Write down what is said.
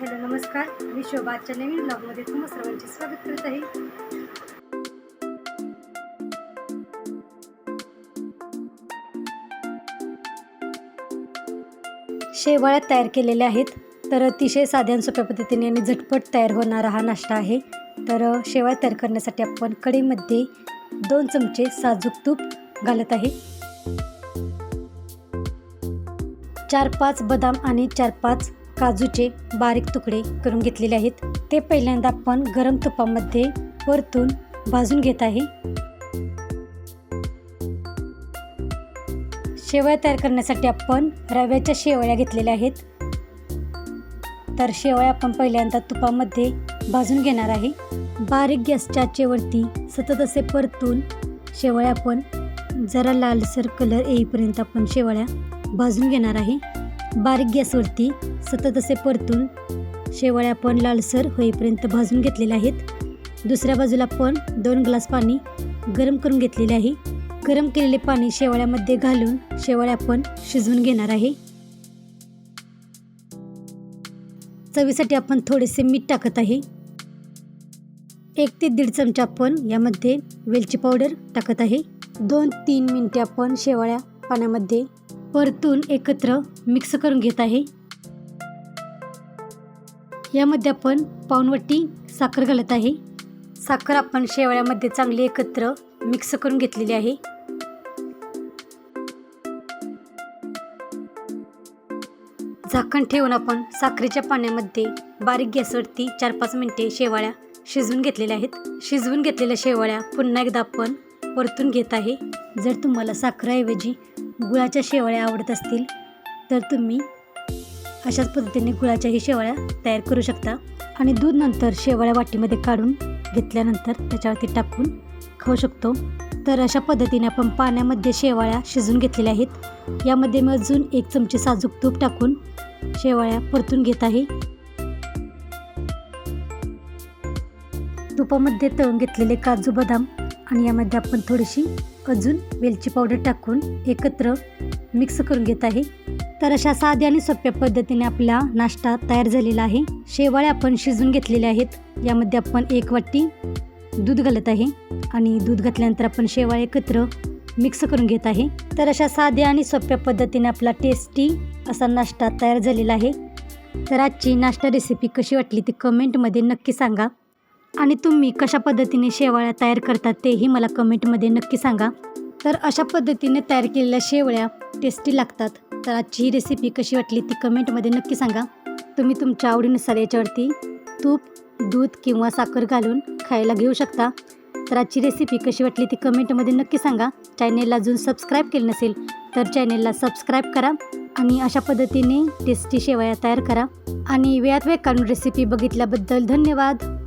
Hello नमस्कार. मी शोभा. आजच्या नवीन ब्लॉगमध्ये तुम्हा सर्वांचे स्वागत करत आहे. शेवाळ्या तयार केलेल्या आहेत. तर अतिशय साध्या आणि सोप्या पद्धतीने आणि झटपट तयार होणारा हा नाश्ता आहे. तर शेवाळ तयार करण्यासाठी आपण कढीमध्ये दोन चमचे साजूक तूप घालत आहे. चार पाच बदाम आणि चार पाच काजूचे बारीक तुकडे करून घेतलेले आहेत. ते पहिल्यांदा आपण गरम तुपामध्ये परतून भाजून घेत आहे. शेवया तयार करण्यासाठी आपण रव्याच्या शेवया घेतलेल्या आहेत. तर शेवया आपण पहिल्यांदा तुपामध्ये भाजून घेणार आहे. बारीक गॅसच्या आचेवरती सतत असे परतून शेवया आपण जरा लालसर कलर येईपर्यंत आपण शेवया भाजून घेणार आहे. बारीक गॅसवरती सतत असे परतून शेवाळ्या आपण लालसर होईपर्यंत भाजून घेतलेल्या आहेत. दुसऱ्या बाजूला आपण दोन ग्लास पाणी गरम करून घेतलेले आहे. गरम केलेले पाणी शेवाळ्यामध्ये घालून शेवाळ्या आपण शिजवून घेणार आहे. चवीसाठी आपण थोडेसे मीठ टाकत आहे. एक ते दीड चमचा आपण यामध्ये वेलची पावडर टाकत आहे. दोन तीन मिनटे आपण शेवाळ्या पाण्यामध्ये परतून एकत्र मिक्स करून घेत आहे. यामध्ये आपण पाऊनवटी साखर घालत आहे. साखर आपण शेवाळ्यामध्ये चांगली एकत्र मिक्स करून घेतलेली आहे. झाकण ठेवून आपण साखरेच्या पाण्यामध्ये बारीक गॅसवरती चार पाच मिनटे शेवाळ्या शिजवून घेतलेल्या आहेत. शिजवून घेतलेल्या शेवाळ्या पुन्हा एकदा आपण परतून घेत आहे. जर तुम्हाला साखरेऐवजी गुळाच्या शेवाळ्या आवडत असतील तर तुम्ही अशाच पद्धतीने गुळाच्याही शेवाळ्या तयार करू शकता. आणि दूध नंतर शेवाळ्या वाटीमध्ये काढून घेतल्यानंतर त्याच्यावरती टाकून खाऊ शकतो. तर अशा पद्धतीने आपण पाण्यामध्ये शेवाळ्या शिजून घेतलेल्या आहेत. यामध्ये मी अजून एक चमचे साजूक तूप टाकून शेवाळ्या परतून घेत आहे. तुपामध्ये तळून घेतलेले काजू बदाम आणि यामध्ये आपण थोडीशी अजून वेलची पावडर टाकून एकत्र मिक्स करून घेत आहे. तर अशा साध्या आणि सोप्या पद्धतीने आपला नाश्ता तयार झालेला आहे. शेवाळ्या आपण शिजून घेतलेले आहेत. यामध्ये आपण एक वाटी दूध घालत आहे आणि दूध घातल्यानंतर आपण शेवाळे एकत्र मिक्स करून घेत आहे. तर अशा साध्या आणि सोप्या पद्धतीने आपला टेस्टी असा नाश्ता तयार झालेला आहे. तर आजची नाश्ता रेसिपी कशी वाटली ती कमेंटमध्ये नक्की सांगा. आणि तुम्ही कशा पद्धतीने शेवाळ्या तयार करतात तेही मला कमेंटमध्ये नक्की सांगा. तर अशा पद्धतीने तयार केलेल्या शेवळ्या टेस्टी लागतात. तर आजची ही रेसिपी कशी वाटली ती कमेंटमध्ये नक्की सांगा. तुम्ही तुमच्या आवडीनुसार याच्यावरती तूप दूध किंवा साखर घालून खायला घेऊ शकता. तर आजची रेसिपी कशी वाटली ती कमेंटमध्ये नक्की सांगा. चॅनेलला अजून सबस्क्राईब केलं नसेल तर चॅनेलला सबस्क्राईब करा आणि अशा पद्धतीने टेस्टी शेवया तयार करा. आणि वेळात वेळ काढून रेसिपी बघितल्याबद्दल धन्यवाद.